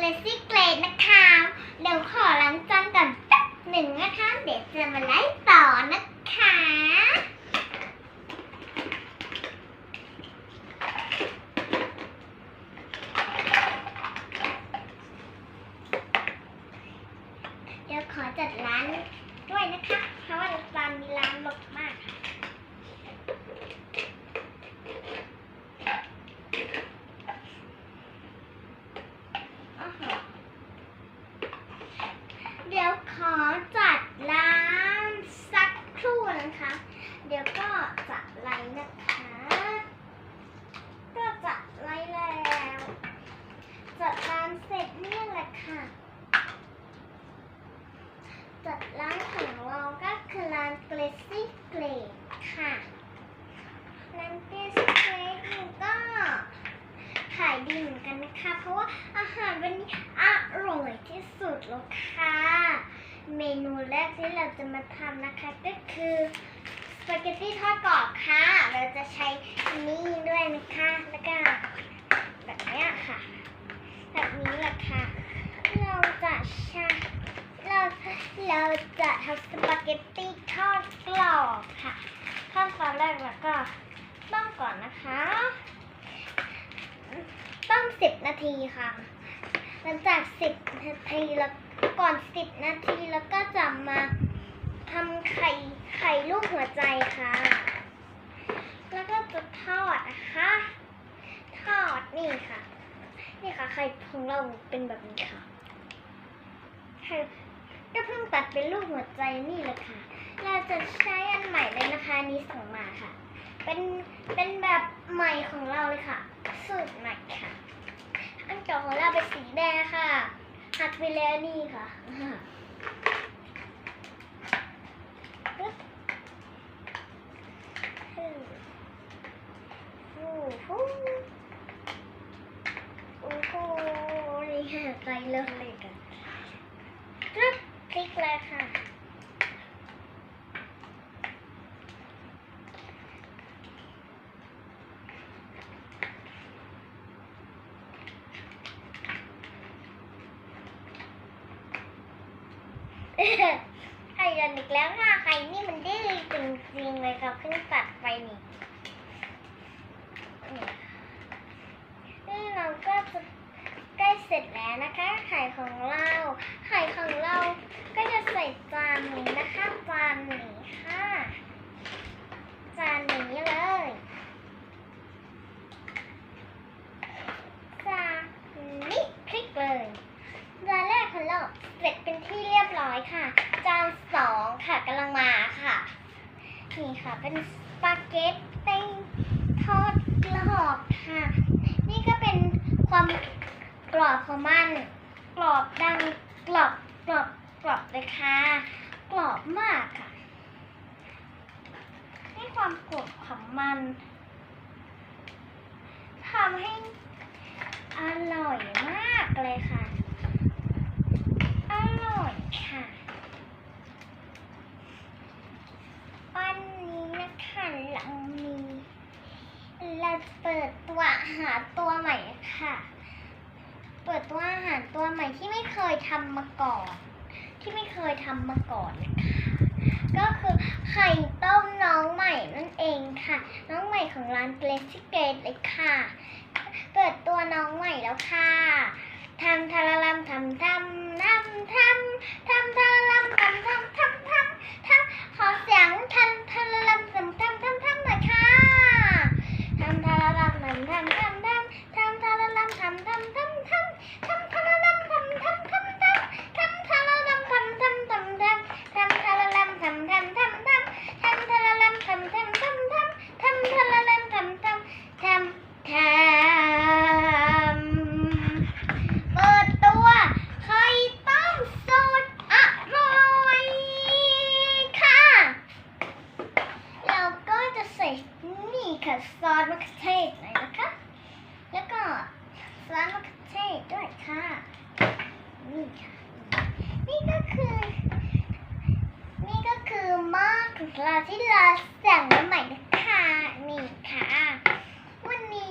เลซี่เกรดนะคะ เดี๋ยวขอล้างจานก่อนแป๊บหนึ่งนะคะ เดี๋ยวจะมาไล่ต่อนะคะ เดี๋ยวขอจัดร้านด้วยนะคะ เพราะว่าร้านมีร้านรกมากค่ะอ้าวเดี๋ยวข อจัดร้านสักครู่นะคะ เดี๋ยวก็จัดไลน์นะคะ ก็จัดไลน์แล้วจัดร้านเสร็จเนี่ยแหละค่ะ จัดร้านของเราก็คือร้านเกรซี่เกรดค่ะร้านเกรซี่เกรดก็ขายดีเหมือนกันนะคะ เพราะว่าอาหารวันนี้อร่อยที่สุดแล้วค่ะ เมนูแรกที่เราจะมาทำนะคะก็คือสปาเกตตี้ทอดกรอบค่ะ เราจะใช้นี่ด้วยนะคะ แล้วก็แบบนี้ค่ะ แบบนี้แหละค่ะ เราจะใช้เราเราจะทำสปาเกตตี้ทอดกรอบค่ะขั้นตอนแรกเราก็ต้มก่อนนะคะต้มสิบนาทีค่ะ หลังจากสิบนาทีแล้ว ก่อนสิบนาทีแล้วก็จะมาทำไข่ไข่ลูกหัวใจค่ะ แล้วก็จะทอดนะคะ ทอดนี่ค่ะ นี่ค่ะไข่ของเราเป็นแบบนี้ค่ะ ไข่ก็เพิ่งตัดเป็นรูปหัวใจนี่แหละค่ะ เราจะใช้อันใหม่เลยนะคะนนี้สั่งมาค่ะ เป็นเป็นแบบใหม่ของเราเลยค่ะ สูตรใหม่ค่ะ อันเก่าของเราเป็นสีแดงค่ะ หักไปแล้วนี่ค่ะปึ๊บโอ้โหโอ้นี่ค่ะใจเลิกเลยกันปึ๊บพลิกเลยค่ะ ไข่ยันอีกแล้วค่ะไข่นี่มันได้จริงๆเลยค่ะเพิ่งตัดไปนี่นี่เราก็จะใกล้เสร็จแล้วนะคะ ไข่ของเรา ไข่ของเราก็จะใส่จานนี้นะคะจานนี้ค่ะจานนี้เลย จานนี้พลิกเลยจานแรกของเราเสร็จเป็นที่เรียบร้อยค่ะ จานสองค่ะกำลังมาค่ะ นี่ค่ะ เป็นสปาเกตตี้ทอดกรอบค่ะ นี่ก็เป็นความกรอบของมันกรอบดังกรอบกรอบกรอบเลยค่ะ กรอบมากค่ะ นี่ความกรอบของมันทำให้อร่อยมากเลยค่ะ อร่อยค่ะวันนี้นะคะหลังมีเราจะเปิดตัวอา หารตัวใหม่ค่ะ เปิดตัวอาหารตัวใหม่ที่ไม่เคยทำมาก่อน ที่ไม่เคยทำมาก่อนค่ะก็คือไข่ต้มน้องใหม่นั่นเองค่ะ น้องใหม่ของร้านเกรซิเกตเลยค่ะ เปิดตัวน้องใหม่แล้วค่ะทำทาราลัมทำทำทำทำทำทาราลัมทำทำทำทำทำขอเสียงทาลัมทำทำทำทำหน่อยค่ะทำทาราลัมทำทำทำทำทำทาราลัมทำทำทำทำทำทาราลัมทำทำทำทำทำทาราลัมทำทำทำทำทำทาราลัมทำทำ เราที่เราสั่งมาใหม่นะคะนี่ค่ะ วันนี้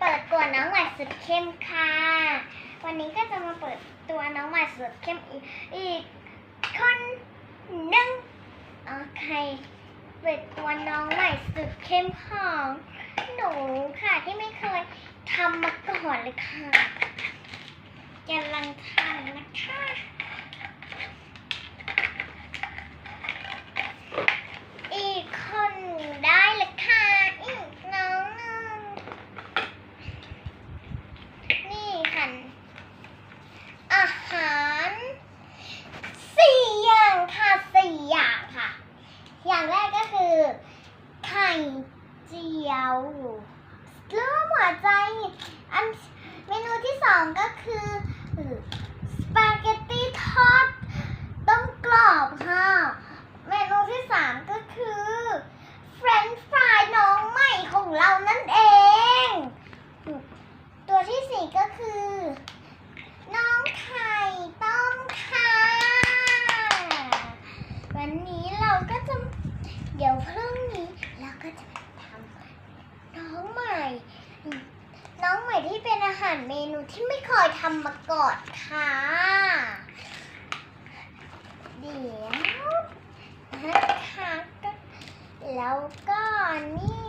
เปิดตัวน้องใหม่สุดเข้มค่ะววันนี้ก็จะมาเปิดตัวน้องใหม่สุดเข้มอีกอีกคนหนึ่งโอเคเปิดตัวน้องใหม่สุดเข้มของหนูค่ะที่ไม่เคยทำมาก่อนเลยค่ะกำลังทำนะคะ อีกคนได้เลยค่ะ อีกน้องหนึงนี่ค่ะ อาหารสี่อย่างค่ะสี่อย่างค่ะ อย่างแรกก็คือ ไข่เจียวเริ่มหัวใจ อันเมนูที่สองก็คือสปาเกตตี้ทอดต้มกรอบค่ะ เมนูที่สามก็คือเฟรนช์ฟรายน้องใหม่ของเรานั่นเอง ตัวที่สี่ก็คือ น้องไข่ต้มค่ะ วันนี้เราก็จะ เดี๋ยวพรุ่งนี้เราก็จะมาทำน้องใหม่ น้องใหม่ที่เป็นอารเมนูที่ไม่เคยทำมาก่อนค่ะ เดี๋ยวนะคะก็แล้วก็นี่